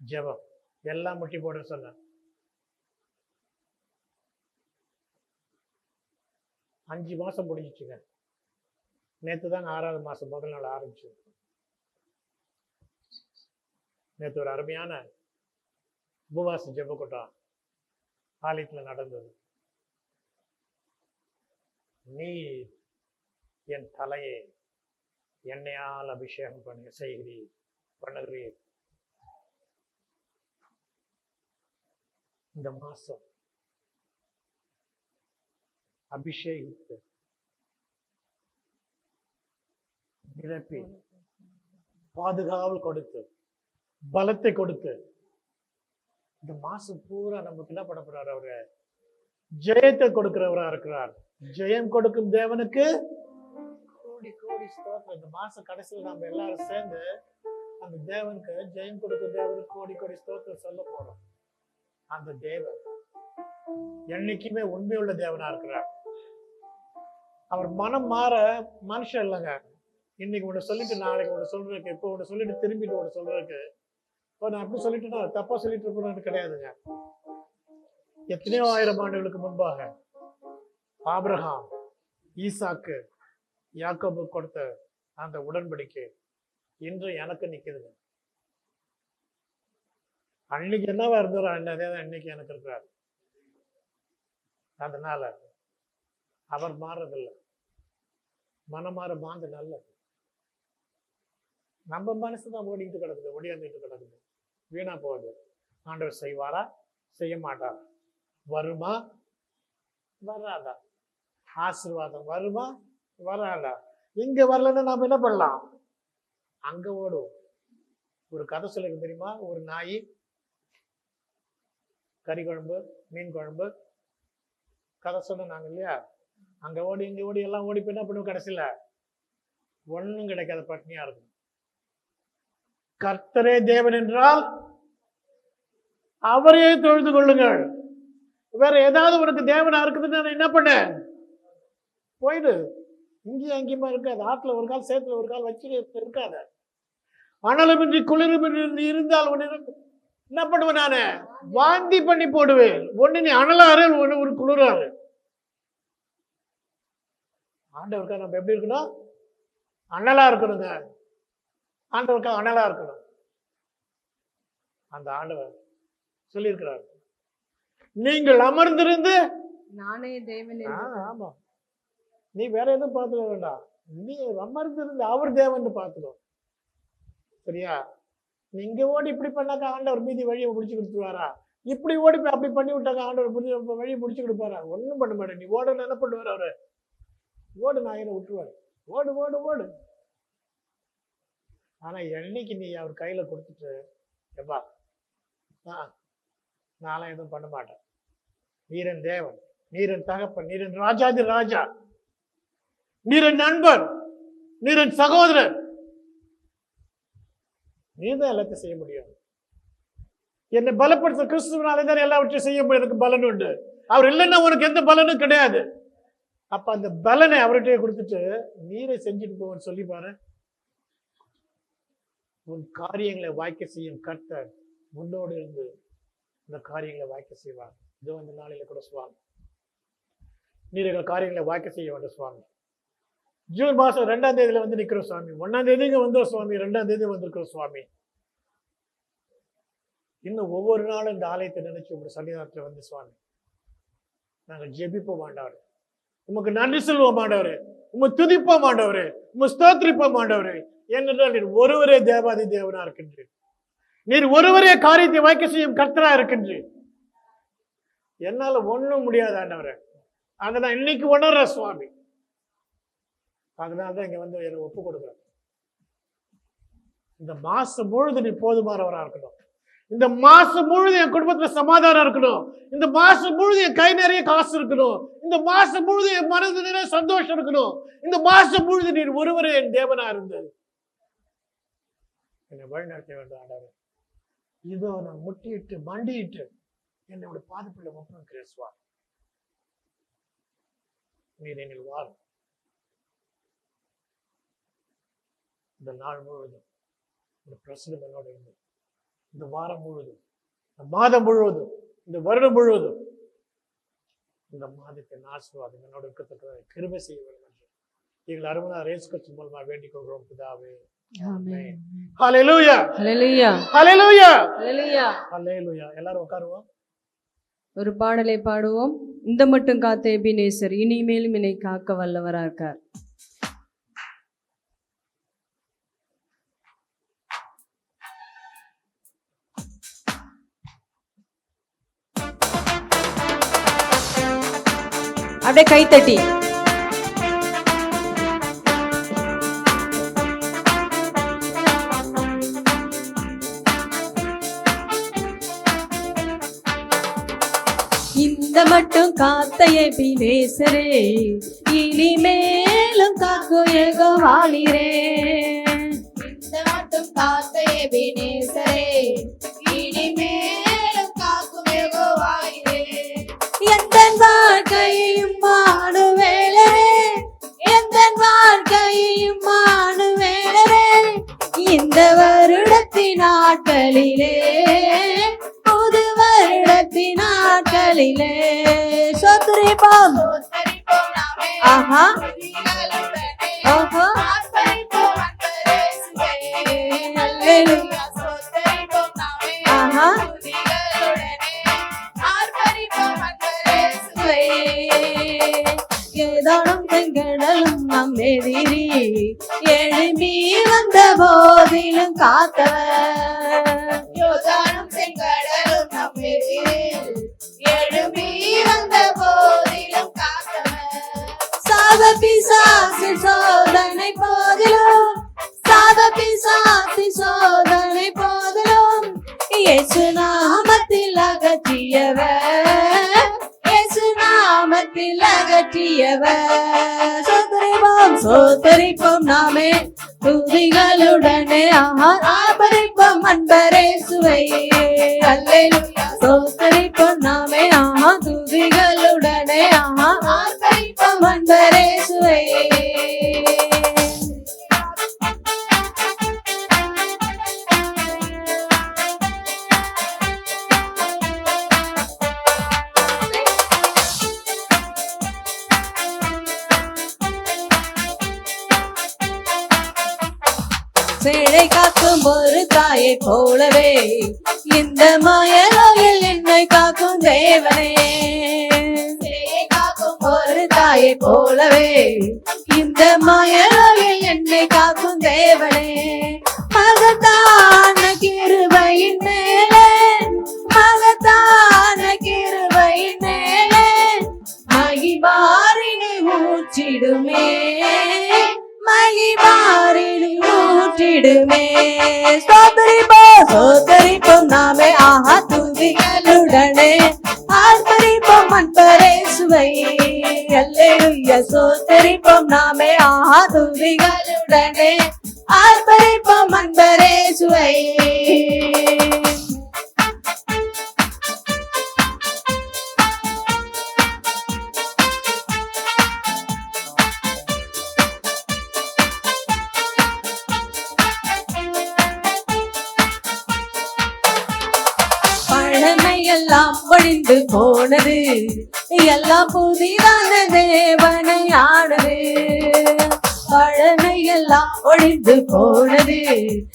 ஜெபம். எல்லாம் முட்டி போட சொன்னேன் அஞ்சு மாசம் முடிஞ்சிச்சுங்க. நேற்று தான் ஆறாவது மாசம் முதல் நாள் ஆரம்பிச்சு நேற்று ஒரு அருமையான உபவாச ஜெப கூட்டம் ஆலயத்தில் நடந்தது. நீ என் தலையை எண்ணெயால் அபிஷேகம் பண்ணு செய்கிறீர் பண்ணுகிறீர். இந்த மாசம். அபிஷேகித்து. நிரப்பி பாதுகாவல் கொடுத்து. பலத்தை கொடுத்து. இந்த மாசம் பூரா நமக்கு என்ன பண்ண போறாரு அவரு? ஜெயத்தை கொடுக்கிறவரா இருக்கிறார். ஜெயம் கொடுக்கும் தேவனுக்கு கோடி கோடி ஸ்தோத்திரம். இந்த மாசம் கடைசியில் நம்ம எல்லாரும் சேர்ந்து அந்த தேவனுக்கு ஜெயம் கொடுக்கும் தேவனுக்கு கோடி கோடி ஸ்தோத்திரம் சொல்ல போறோம். அந்த தேவர் என்னைக்குமே உண்மையுள்ள தேவனா இருக்கிறார். அவர் மனம் மாற மனுஷன் இல்லைங்க. இன்னைக்கு ஒன்று சொல்லிட்டு நாளைக்கு ஒன்று சொல்றதுக்கு இப்போ ஒன்று சொல்லிட்டு திரும்பிட்டு ஒன்று சொல்றதுக்கு இப்போ நான் அப்படி சொல்லிட்டுனா தப்பா சொல்லிட்டு இருக்கணும்னு கிடையாதுங்க. எத்தனையோ ஆயிரம் ஆண்டுகளுக்கு முன்பாக ஆப்ரஹாம் ஈசாக்கு யாக்கோபு கொடுத்த அந்த உடன்படிக்கை இன்று எனக்கு நிக்குதுங்க. அன்னைக்கு என்னவா இருந்தாரோ அதே தான் இன்னைக்கு எனக்கு இருக்கிறார். அதனால அவர் மாறுறதில்லை மனமாற மாந்து நல்லது. நம்ம மனசு தான் ஓடிக்கிட்டு கிடக்குது ஓடியாந்துட்டு கிடக்குது. வீணா போகுது. ஆண்டவர் செய்வாரா? செய்ய மாட்டாரா? வருமா? வராதா? ஆசீர்வாதம் வருமா? வராதா? இங்க வரலன்னா நாம என்ன பண்ணலாம்? அங்க ஓடும் ஒரு கதை சொல்லுங்க தெரியுமா? ஒரு நாய் கறி குழம்பு மீன் குழம்பு. கதை சொன்னாங்க இல்லையா? அங்க ஓடி இங்க ஓடி எல்லாம் ஓடி போய் என்ன பண்ணுவோம் கடைசியில ஒண்ணும் கிடைக்காத பட்னியா இருக்கும். கர்த்தரே தேவன் என்றால் அவரையே தொழுது கொள்ளுங்கள். வேற ஏதாவது உனக்கு தேவனா இருக்குதுன்னு நான் என்ன பண்ண போயிடு. இங்கேயும் அங்கேயுமா இருக்காது ஆற்றுல ஒரு கால் சேத்துல ஒரு கால் வச்சு இருக்காத. அனலுமின்றி குளிருமின்றி இருந்தால் ஒன்று என்ன பண்ணுவேன் நானு? வாந்தி பண்ணி போடுவேன். ஒண்ணு நீ அனலாறு ஒண்ணு ஒரு குளிராறு. ஆண்டவருக்கா நம்ம எப்படி இருக்கணும்? அனலா இருக்கணுங்க. ஆண்டவருக்கா அனலா இருக்கணும். அந்த ஆண்டவர் சொல்லியிருக்கிறார். நீங்கள் அமர்ந்திருந்து நானே தேவன் ஆமா. நீ வேற எதுவும் பார்த்துக்க வேண்டாம். நீ அமர்ந்திருந்து அவர் தேவன் பார்த்துக்கோ. சரியா? நீங்க ஓடி இப்படி பண்ணாக்கா ஆண்டவர் மீதி வழியை பிடிச்சி கொடுத்துருவாரா? இப்படி ஓடி போய் அப்படி பண்ணி விட்டாக்கா ஆண்டவர் புரிஞ்சு வழியை பிடிச்சி கொடுப்பாரா? ஒன்றும் பண்ண மாட்டேன் நீ ஓடணும் என்ன பண்ணுவார் அவரு? ஓடு நான் என்ன விட்டுருவாரு ஓடு ஓடு ஓடு. ஆனா என்னைக்கு நீ அவர் கையில கொடுத்துட்டு எப்பா? ஆ நான்லாம் எதுவும் பண்ண மாட்டேன். நீரன் தேவன் நீரன் தகப்பன் நீரன் ராஜாதி ராஜா. நீரன் நண்பர் நீரன் சகோதரர். நீதான் எல்லாத்தையும் செய்ய முடியும் என்னை பலப்படுத்த கிறிஸ்துவனாலே தான் எல்லாவற்றையும் செய்ய முடியும். எனக்கு பலன் உண்டு. அவர் இல்லைன்னா உனக்கு எந்த பலனும் கிடையாது. அப்ப அந்த பலனை அவர்கிட்ட கொடுத்துட்டு நீரை செஞ்சுட்டு போவன்னு சொல்லி பாரு. உன் காரியங்களை வாய்க்க செய்யும் கர்த்தர் முன்னோடு இருந்து இந்த காரியங்களை வாய்க்க செய்வார். இதோ இந்த நாளில கூட சுவாமி. நீர் எங்கள் காரியங்களை வாய்க்க செய்ய வேண்டும் சுவாமி. ஜூன் மாதம் ரெண்டாம் தேதியில் வந்து நிற்கிறோம் சுவாமி. ஒன்றாம் தேதிங்க வந்தோம் சுவாமி ரெண்டாம் தேதி வந்திருக்கிறோம் சுவாமி. இன்னும் ஒவ்வொரு நாளும் இந்த ஆலயத்தை நினைச்சு உங்க சன்னிதானத்தில் வந்து சுவாமி. நாங்கள் ஜெபிப்போம் ஆண்டவர். உமக்கு நன்றி சொல்வோம் மாண்டவர் உம துதிப்போம் மாண்டவர் உம்மை ஸ்தோத்திரிப்போம் மாண்டவர் ஏனென்றால் நீர் ஒருவரே தேவாதி தேவனா இருக்கின்றீர். நீர் ஒருவரே காரியத்தை வாய்க்க செய்யும் கர்த்தரா இருக்கின்றீர். என்னால ஒண்ணும் முடியாது ஆண்டவரே. அதை நான் இன்னைக்கு உணர்ற சுவாமி. அதனால தான் இங்க வந்து என்னை ஒப்பு கொடுக்குறேன் இந்த மாசம் முழுது நீ போதுமானவரா இருக்கணும். இந்த மாசம் முழுது என் குடும்பத்துல சமாதானம் இருக்கணும். இந்த மாசம் முழுது என் கை நிறைய காசு இருக்கணும். இந்த மாசம் முழுது என் மனது நிறைய சந்தோஷம் இருக்கணும். இந்த மாசம் முழுது நீர் ஒருவரே என் தேவனா இருந்தது என்னை வழிநடத்த வேண்டும் ஆண்டவர். இதோ நான் முட்டியிட்டு மண்டியிட்டு என்னோட பாதப்பில் ஒப்பும் கிரேசுவார் நீர் எங்கள் வாழும். இந்த நாள் முழுவதும் இந்த பிரசனம் என்னோட இருந்து இந்த வாரம் முழுவதும் இந்த மாதம் முழுவதும் இந்த வருடம் முழுவதும் இந்த மாதத்தின் ஆசீர்வாதம் என்னோட இருக்கத்தக்க கிருபை செய்ய வேண்டும் என்று எங்கள் அருமதா ரேஸ் கட்சி மூலமா வேண்டிக் கொள்கிறோம் பிதாவே. எல்லாரும் உட்காருவோம். ஒரு பாடலை பாடுவோம். இந்த மட்டும் காத்த எபினேசர் இனிமேலும் என்னை காக்க வல்லவரா இருக்கார். அப்படியே கைத்தட்டி இந்த மட்டும் காத்தையே எபினேசரே இனிமேலும் காக்கும் ஏகவாளிரே இந்த மட்டும் காத்த எபினேசரே இனிமேலும் காக்கும் யெகோவாயிரே எந்த வாழ்க்கையும் நாட்களிலே புது வருடத்தின் நாட்களிலே சொத்துரிப்போம் ஆஹா. ஆஹா எதிரி எழும்பி வந்த போதிலும் காத்தவர். யோதானும் செங்கடலும் நம் எதிரில் எழும்பி வந்த போதிலும் காத்தவர். சாத பிசாசு சோதனை போதிலும் சாத பிசாசு சோதனை போதிலும் இயேசு நாமத்தில் அகற்றியவர். நாமத்தில் அகற்றியவர். சோதரிப்போம் சோதரிப்போம் நாமே. துதிகளுடனே ஆபரிப்போம் அன்பரே சுவையே. அல்லேலூயா. சோதரிப்போம் நாமே. ஆஹா துதிகளுடனே ஆஹா ஆபரிப்போம் அன்பரே சுவையே. சேழை காக்கும் ஒரு தாயை போலவே இந்த மாயலோயில் என்னை காக்கும் தேவனே. சேயை காக்கும் ஒரு தாயை போலவே இந்த மாயலோயில் என்னை நாமே ஆர்ப்பரிப்போம் அன்பரே சுவை எல்லாம் ஒழிந்து போனது. எல்லாம் புதிதான தேவனை ஆனது எல்லாம் ஒழிந்து போனது.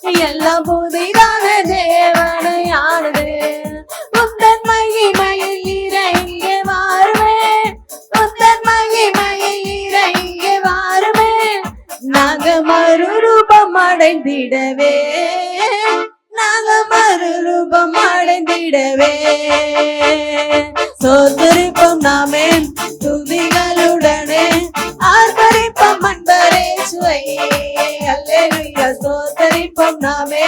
எல்லாம் புதிதான தேவனையானது. ஆனது மகிமையில் இறங்க வாருமே. உந்தன் மகிமையில் இறங்க வாருமே. நாங்க மறுரூபம் அடைந்திடவே. நாங்க மறுரூபம் அடைந்திடவே. சோதரிப்போம் நாமே. துதிகள் சோதரிப்போம் நாமே